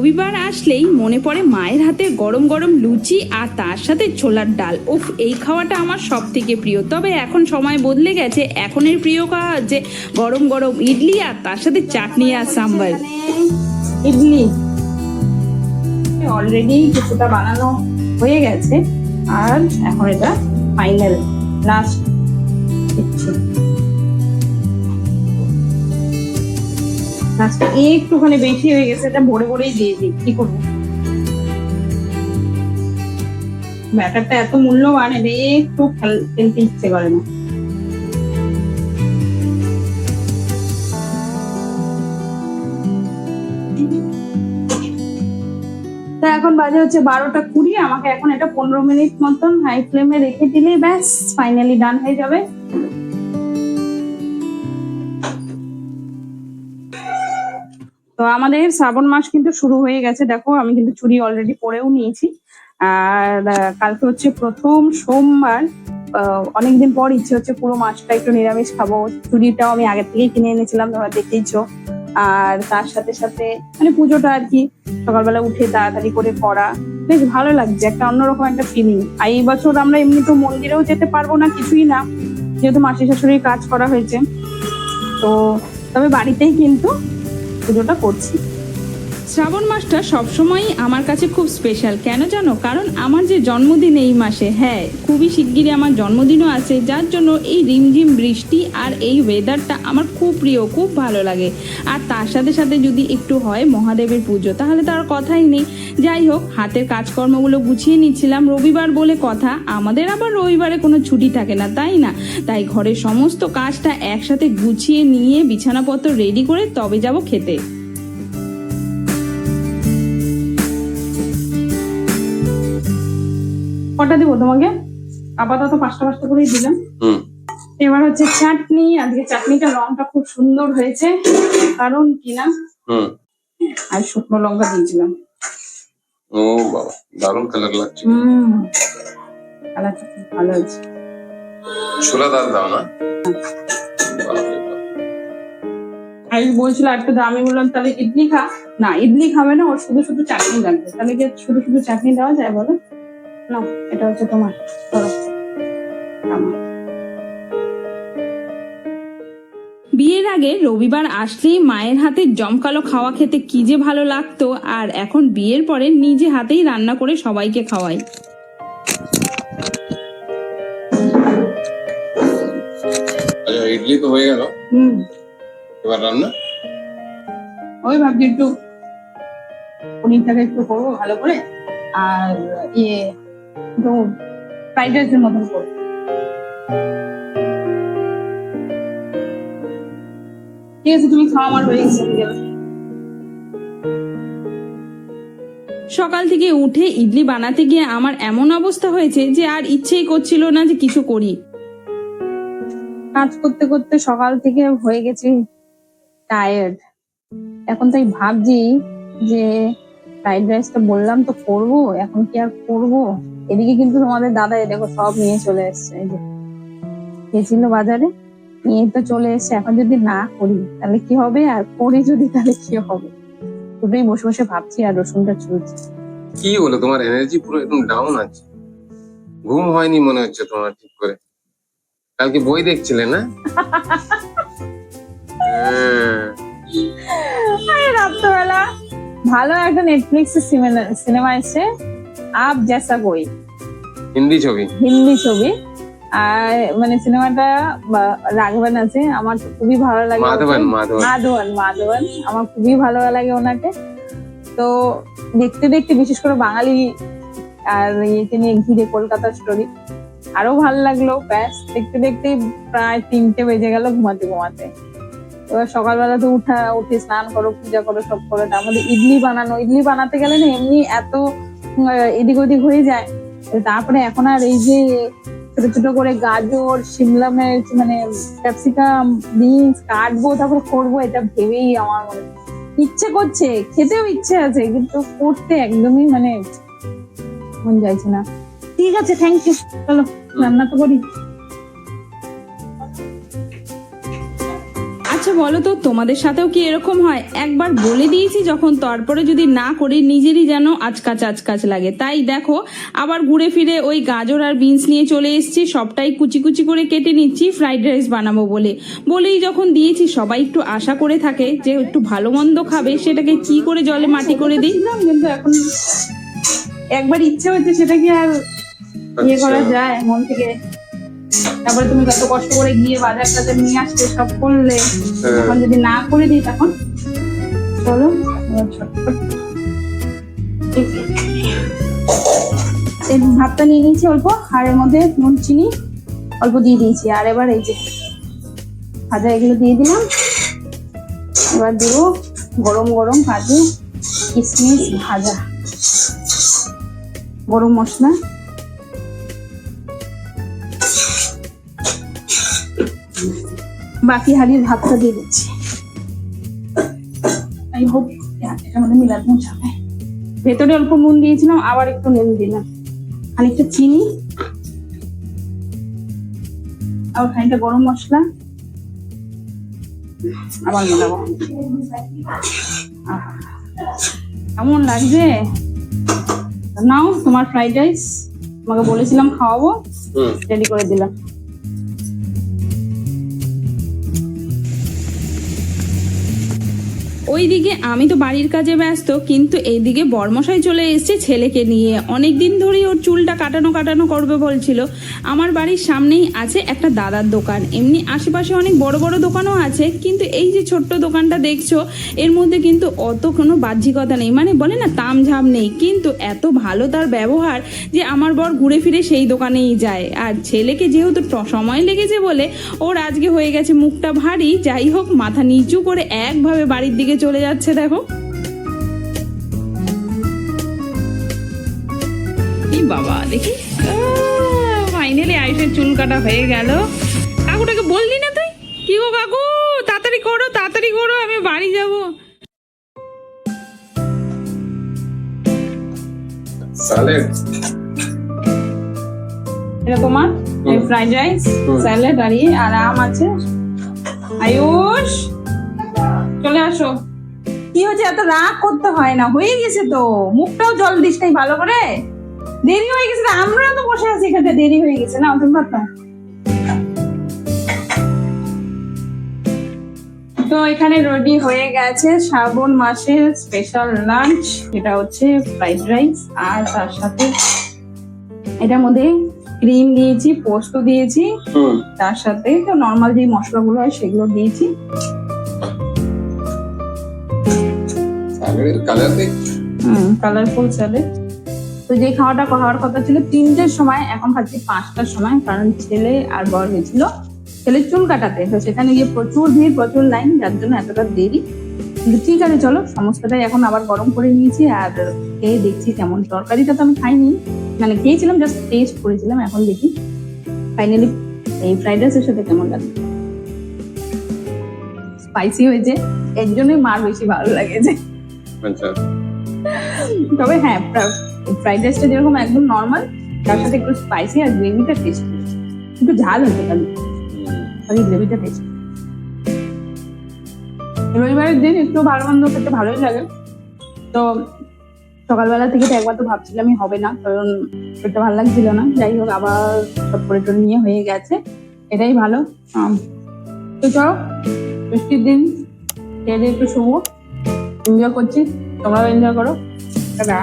রবিবার আসলেই মনে পড়ে মায়ের হাতে গরম গরম লুচি আর তার সাথে ছোলার ডাল। উফ, এই খাওয়াটা আমার সব থেকে প্রিয়। তবে এখন সময় বদলে গেছে, এখনের প্রিয় খাওয়া যে গরম গরম ইডলি আর তার সাথে চাটনি আর সাম্বার। ইডলি। অলরেডি কিছুটা বানানো হয়ে গেছে, আর এখন এটা ফাইনাল লাস্ট আজকে একটুখানি বেশি হয়ে গেছে, এটা ভরে ভরেই দিয়ে দিই। কি করব? ব্যাটারটা এত মূল্যবান, এটা একটু ফেলতে ইচ্ছে করে না। তা এখন বাজে হচ্ছে বারোটা কুড়ি, আমাকে এখন এটা পনেরো মিনিট মতন হাই ফ্লেমে রেখে দিলে ব্যাস ফাইনালি ডান হয়ে যাবে। তো আমাদের শ্রাবণ মাস কিন্তু শুরু হয়ে গেছে। দেখো, আমি কিন্তু চুড়ি অলরেডি পরেও নিয়েছি। আর কালকে হচ্ছে প্রথম সোমবার অনেকদিন পর ইচ্ছে হচ্ছে পুরো মাসটা একটু নিরামিষ খাব। চুড়িটাও আমি আগের থেকেই কিনে এনেছিলাম, তোমরা দেখেইছো। আর তার সাথে সাথে মানে পুজোটা আর কি, সকালবেলা উঠে তাড়াতাড়ি করে করা। বেশ ভালো লাগছে, একটা অন্যরকম একটা ফিলিং আর এই বছর আমরা এমনি তো মন্দিরেও যেতে পারব না, কিছুই না। যেহেতু মাসি শাশুড়ির কাজ করা হয়েছে। তো, তবে বাড়িতেই কিন্তু পুজোটা করছি। শ্রাবণ মাসটা সবসময়ই আমার কাছে খুব স্পেশাল কেন জানো? কারণ আমার যে জন্মদিন এই মাসে হ্যাঁ খুবই শিগগিরই আমার জন্মদিনও আছে, যার জন্য এই রিমঝিম বৃষ্টি আর এই ওয়েদারটা আমার খুব প্রিয়, খুব ভালো লাগে। আর তার সাথে সাথে যদি একটু হয় মহাদেবের পুজো, তাহলে তো আর কথাই নেই। যাই হোক, হাতের কাজকর্মগুলো গুছিয়ে নিচ্ছিলাম রবিবার বলে কথা, আমাদের আবার রবিবারে কোনো ছুটি থাকে না, তাই না? তাই ঘরের সমস্ত কাজটা একসাথে গুছিয়ে নিয়ে বিছানাপত্র রেডি করে তবে যাব খেতে। কটা দিব তোমাকে। আপাতত পাঁচটা পাঁচটা করেই দিলাম। হুম। এবার হচ্ছে চাটনি আজকে চাটনিটা রংটা খুব সুন্দর হয়েছে। কারণ কি না? আর শুকনো লঙ্কা দিয়েছিলাম। ও বাবা দারুণ কালার লাগছে। হুম। কালারটা খুব ভালো হয়েছে। ছোলা ডাল দাও না। আমি বলছিল একটু দাম বললাম তাহলে ইডলি খা। না ইডলি খাবে না ওর শুধু শুধু চাটনি লাগবে। তাহলে কি শুধু শুধু চাটনি দেওয়া যায় বলো? না এটা হচ্ছে তোমার ধরো। বিয়ের আগে রবিবার আসলেই মায়ের হাতে জমকালো খাওয়া খেতে কি যে ভালো লাগতো আর এখন বিয়ের পরে নিজে হাতেই রান্না করে সবাইকে খাওয়াই। আচ্ছা ইডলি তো হয়ে গেল। হুম। এবার রান্না? ওই ভাবছি একটু পনিরটাকে একটু করব ভালো করে আর ইয়ে ফ্রাইড রাইসের মতন করব ঠিক আছে তুমি খাওয়া আমার হয়ে গেছে সকাল থেকে উঠে ইডলি বানাতে গিয়ে আমার এমন অবস্থা হয়েছে যে আর ইচ্ছেই করছিল না যে কিছু করি। কাজ করতে করতে সকাল থেকে হয়ে গেছি টায়ার্ড এখন তাই ভাবছি যে ফ্রাইড রাইসটা বললাম তো করব এখন কি আর করব? এদিকে কিন্তু তোমাদের দাদা দেখো সব নিয়ে চলে এসছে এই যে। গেছিল বাজারে নিয়ে তো চলে এসছে। এখন যদি না করি তাহলে কি হবে? আর করি যদি তাহলে কি হবে? দুটোই বসে বসে ভাবছি আর রসুনটা চুলছি কি হলো? তোমার এনার্জি পুরো একদম ডাউন আছে। ঘুম হয়নি মনে হচ্ছে তোমার ঠিক করে। কালকে বই দেখছিলে না। রাত্রেবেলা। ভালো একটা নেটফ্লিক্স সিনেমা এসছে। আপ জেসা কই। হিন্দি ছবি? হিন্দি ছবি। আর মানে সিনেমাটা রাঘবান আছে আমার খুবই ভালো লাগে মাধবন। মাধবন। মাধবন আমার খুবই ভালো লাগে ওনাকে। তো দেখতে দেখতে বিশেষ করে বাঙালি আর ইয়েকে নিয়ে ঘিরে কলকাতার স্টোরি আরও ভালো লাগল। ব্যাস দেখতে দেখতে প্রায় তিনটে বেজে গেল ঘুমাতে ঘুমাতে। এবার সকালবেলা তো উঠা উঠে স্নান করো পূজা করো সব করো। তার মধ্যে ইডলি বানানো ইডলি বানাতে গেলে না এমনি এত এদিক ওদিক হয়ে যায়। তারপরে এখন আর এই যে ছোট ছোট করে গাজর শিমলা মির্চ মানে ক্যাপসিকাম, বিনস, কাটবো, তারপরে করব, এটা ভেবেই আমার মনে ইচ্ছে করছে, খেতেও ইচ্ছে আছে, কিন্তু করতে একদমই মানে মন যাইছে না। ঠিক আছে থ্যাংক ইউ চলো, রান্না তো করি। আচ্ছা বলো তো তোমাদের সাথেও কি এরকম হয়? একবার বলে দিয়েছি যখন তারপরে যদি না করি নিজেরই যেন আচকাচ আচকাচ লাগে। তাই দেখো আবার ঘুরে ফিরে ওই গাজর আর বিনস নিয়ে চলে এসেছি সবটাই কুচি কুচি করে কেটে নিচ্ছি ফ্রাইড রাইস বানাবো বলে। বলেই যখন দিয়েছি সবাই একটু আশা করে থাকে যে একটু ভালো মন্দ খাবে সেটাকে কি করে জলে মাটি করে দিই? কিন্তু এখন একবার ইচ্ছে হচ্ছে সেটা কি আর ইয়ে আচ্ছা। করা যায় মন থেকে। তারপরে তুমি কত কষ্ট করে গিয়ে বাজার টাজার নিয়ে আসতে সব করলে হ্যাঁ। এখন যদি না করে দিই তখন? চলো ভাতটা নিয়ে নিয়েছি অল্প আর এর মধ্যে নুন চিনি অল্প দিয়ে দিয়েছি। আর এবার এই যে ভাজা এগুলো দিয়ে দিলাম। এবার দেব গরম গরম কাজু কিশমিশ ভাজা। গরম মশলা। বাকি হাড়ির ভাতটা দিয়ে দিচ্ছি। আই হোপ এটা মানে মিলাদ মুছাবে। ভেতরে অল্প নুন দিয়েছিলাম আবার একটু নুন দিলাম। খানিকটা চিনি। আবার খানিকটা গরম মশলা। আবার মেলাবো কেমন লাগছে? নাও তোমার ফ্রাইড রাইস। তোমাকে বলেছিলাম খাওয়াবো। রেডি করে দিলাম। ওইদিকে আমি তো বাড়ির কাজে ব্যস্ত, কিন্তু এইদিকে বর্মশাই চলে এসেছে ছেলেকে নিয়ে। অনেক দিন ধরেই ওর চুলটা কাটানো কাটানো করবে বলছিল। আমার বাড়ির সামনেই আছে একটা দাদার দোকান। এমনি আশেপাশে অনেক বড় বড় দোকানও আছে, কিন্তু এই যে ছোট্ট দোকানটা দেখছ, এর মধ্যে কিন্তু অত কোনো বাহ্যিকতা নেই। মানে বলে না, তামঝাম নেই। কিন্তু এত ভালো তার ব্যবহার যে আমার বর ঘুরে ফিরে সেই দোকানেই যায়। আর ছেলেকে যেহেতু সময় লেগেছে বলে, ওর আজকে হয়ে গেছে মুখটা ভারী। যাই হোক, মাথা নিচু করে একভাবে বাড়ির দিকে চলে যাচ্ছে দেখো। বাবা দেখি। ফাইনালি আয়ুষের চুল কাটা হয়ে গেল। কাকুটাকে বললি না তুই? কি গো কাকু? তাড়াতাড়ি করো তাড়াতাড়ি করো আমি বাড়ি যাব। এটা তোমার ফ্রাইড রাইস। স্যালাড ইয়ে আর আম আছে। আয়ুষ! চলে আসো। কি হচ্ছে এত রাগ করতে হয় না হয়ে গেছে তো। মুখটাও জল দিস নাই ভালো করে। দেরি হয়ে গেছে আমরা তো বসে আছি এখানে দেরি হয়ে গেছে। না তুমি ভাবতাম তো এখানে রেডি হয়ে গেছে শ্রাবণ মাসের স্পেশাল লাঞ্চ এটা হচ্ছে ফ্রাইড রাইস আর তার সাথে এটার মধ্যে ক্রিম দিয়েছি পোস্ত দিয়েছি। তার সাথে তো নর্মাল যে মশলাগুলো হয় সেগুলো দিয়েছি। কালারফুল স্যালাড তো যে খাওয়াটা খাওয়ার কথা ছিল, তিনটের সময়, এখন খাচ্ছি পাঁচটার সময়, কারণ ছেলে আর বর গেছিল ছেলের চুল কাটাতে, তো সেখানে গিয়ে প্রচুর ভিড়, প্রচুর লাইন, যার জন্য এতটা দেরি। কিন্তু ঠিক আছে, চলো, সমস্তটাই এখন আবার গরম করে নিয়েছি, আর খেয়ে দেখছি কেমন। তরকারিটা তো আমি খাইনি। মানে খেয়েছিলাম জাস্ট টেস্ট করেছিলাম, এখন দেখি। ফাইনালি এই ফ্রাইড রাইসের সাথে কেমন লাগে? স্পাইসি হয়েছে, এর জন্যই মার বেশি ভালো লাগেছে আচ্ছা। তবে হ্যাঁ ফ্রাইড রাইসটা যেরকম একদম নর্মাল তার সাথে একটু স্পাইসি আর গ্রেভিটা টেস্ট একটু ঝাল খালি হুম। খালি গ্রেভিটা টেস্ট রবিবারের দিন একটু ভালো মন্দ খেতে ভালোই লাগে। তো সকালবেলা থেকে তো একবার তো ভাবছিলামই হবে না কারণ পেটটা ভালো লাগছিল না। যাই হোক আবার সব টরে নিয়ে হয়ে গেছে। এটাই ভালো। তো চলো বৃষ্টির দিন খেয়ে একটু শুবো এনজয় করছি তোমরাও এনজয় করো। টাটা।